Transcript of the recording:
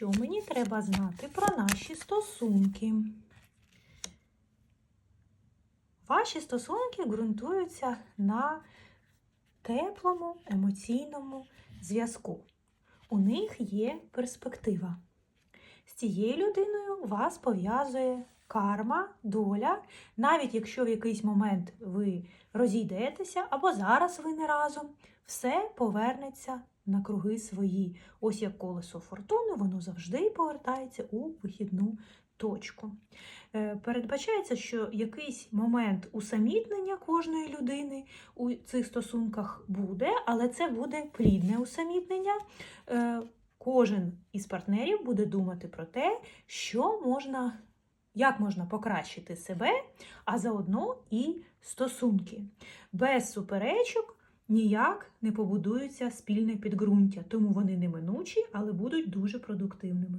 що мені треба знати про наші стосунки? Ваші стосунки ґрунтуються на теплому емоційному зв'язку. У них є перспектива. З цією людиною вас пов'язує карма, доля, навіть якщо в якийсь момент ви розійдетеся або зараз ви не разом, все повернеться на круги свої. Ось як колесо фортуни, воно завжди повертається у вихідну точку. Е, Передбачається, що якийсь момент усамітнення кожної людини у цих стосунках буде, але це буде плідне усамітнення. Е, Кожен із партнерів буде думати про те, що можна, як можна покращити себе, а заодно і стосунки. Без суперечок ніяк не побудується спільне підґрунтя, тому вони неминучі, але будуть дуже продуктивними.